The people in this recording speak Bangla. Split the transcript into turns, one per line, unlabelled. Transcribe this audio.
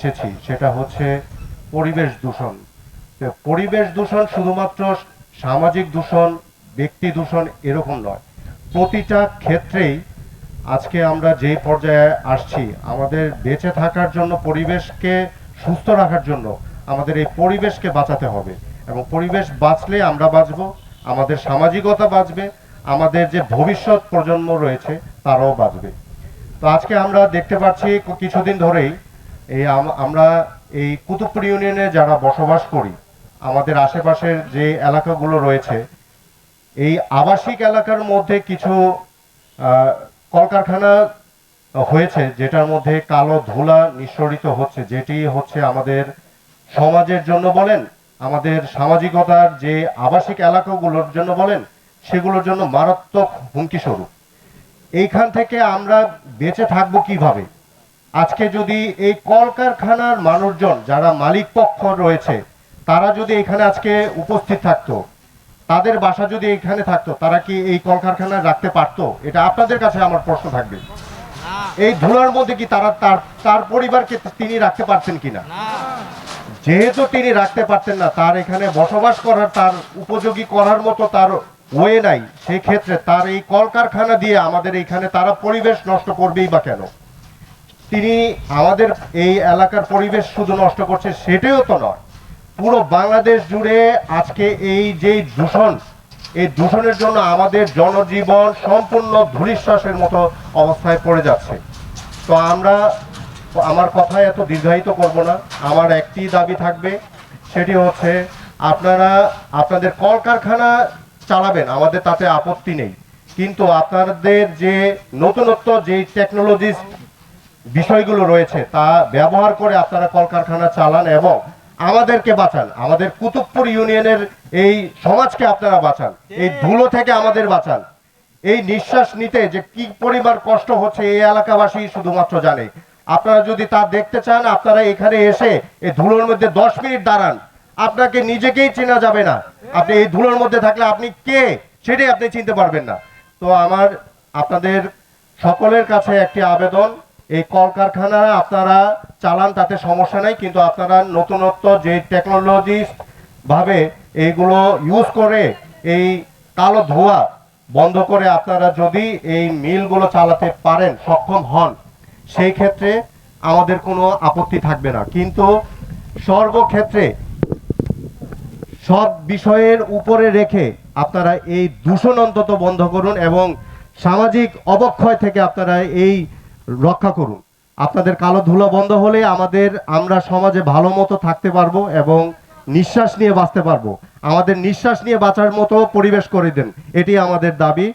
এসেছি, সেটা হচ্ছে পরিবেশ দূষণ। পরিবেশ দূষণ শুধুমাত্র সামাজিক দূষণ, ব্যক্তি দূষণ এরকম নয়। প্রতিটা ক্ষেত্রেই আজকে আমরা যে পর্যায়ে আসছি, আমাদের বেঁচে থাকার জন্য, পরিবেশকে সুস্থ রাখার জন্য আমাদের এই পরিবেশকে বাঁচাতে হবে। এবং পরিবেশ বাঁচলে আমরা বাঁচব, আমাদের সামাজিকতা বাঁচবে, আমাদের যে ভবিষ্যৎ প্রজন্ম রয়েছে তারাও বাঁচবে। তো আজকে আমরা দেখতে পাচ্ছি, কিছুদিন ধরেই এই আম- আমরা এই কুতুবপুর ইউনিয়নে যারা বসবাস করি, আমাদের আশেপাশের যে এলাকাগুলো রয়েছে, এই আবাসিক এলাকার মধ্যে কিছু কলকারখানা হয়েছে যেটার মধ্যে কালো ধুলা নিঃসরিত হচ্ছে, যেটি হচ্ছে আমাদের সমাজের জন্য বলেন, আমাদের সামাজিকতার যে আবাসিক এলাকাগুলোর জন্য বলেন, সেগুলোর জন্য মারাত্মক হুমকি স্বরূপ এইখান থেকে আমরা বেঁচে থাকব কীভাবে? আজকে যদি এই কলকারখানার মানুষজন যারা মালিক পক্ষ রয়েছে তারা যদি এখানে আজকে উপস্থিত থাকতো তাদের বাসা যদি এখানে থাকতো তারা কি এই কলকারখানা রাখতে পারতো? এটা আপনাদের কাছে আমার প্রশ্ন থাকবে। এই ধুলার মধ্যে কি তারা তার তার পরিবারকে তিনি রাখতে পারছেন কিনা? যেহেতু তিনি রাখতে পারতেন না তার এখানে বসবাস করার তার উপযোগী করার মতো তার ওয়ে নাই সেই ক্ষেত্রে তার এই কলকারখানা দিয়ে আমাদের এখানে তারা পরিবেশ নষ্ট করবেই বা কেন? তিনি আমাদের এই এলাকার পরিবেশ শুধু নষ্ট করছে সেটাও তো নয়। পুরো বাংলাদেশ জুড়ে আজকে এই যে দূষণ, এই দূষণের জন্য আমাদের জনজীবন সম্পূর্ণ ধূলিশ্বাসের মতো অবস্থায় পড়ে যাচ্ছে। তো আমরা, আমার কথায় এত দীর্ঘায়িত করব না। আমার একটি দাবি থাকবে, সেটি হচ্ছে আপনারা, আপনাদের কলকারখানা চালাবেন, আমাদের তাতে আপত্তি নেই। কিন্তু আপনাদের যে নতুনত্ব যে টেকনোলজিস বিষয়গুলো রয়েছে, তা ব্যবহার করে আপনারা কলকারখানা চালান এবং আমাদেরকে বাঁচান। আমাদের কুতুবপুর ইউনিয়নের এই সমাজকে আপনারা বাঁচান। এই ধুলো থেকে আমাদের বাঁচান। এই নিঃশ্বাস নিতে যে কি পরিমাণ কষ্ট হচ্ছে এই এলাকাবাসী শুধুমাত্র জানে। আপনারা যদি তা দেখতে চান, আপনারা এখানে এসে এই ধুলোর মধ্যে দশ মিনিট দাঁড়ান। আপনাকে নিজেকেই চেনা যাবে না। আপনি এই ধুলোর মধ্যে থাকলে আপনি কে সেটাই আপনি চিনতে পারবেন না। তো আমার, আপনাদের সকলের কাছে একটি আবেদন। এই কলকারখানা আপনারা চালান, তাতে সমস্যা নাই, কিন্তু আপনারা নতুনত্ব যে টেকনোলজি ভাবে এইগুলো ইউজ করে এই কালো ধোঁয়া বন্ধ করে আপনারা যদি এই মিলগুলো চালাতে পারেন, সক্ষম হন, সেই ক্ষেত্রে আমাদের কোনো আপত্তি থাকবে না। কিন্তু সর্বক্ষেত্রে সব বিষয়ের উপরে রেখে আপনারা এই দূষণ অন্তত বন্ধ করুন এবং সামাজিক অবক্ষয় থেকে আপনারা এই রক্ষা করুন। আপনাদের কালো ধুলো বন্ধ হলে আমাদের, আমরা সমাজে ভালো মতো থাকতে পারব এবং নিঃশ্বাস নিয়ে বাঁচতে পারব। আমাদের নিঃশ্বাস নিয়ে বাঁচার মতো পরিবেশ করে দেন। এটি আমাদের দাবি।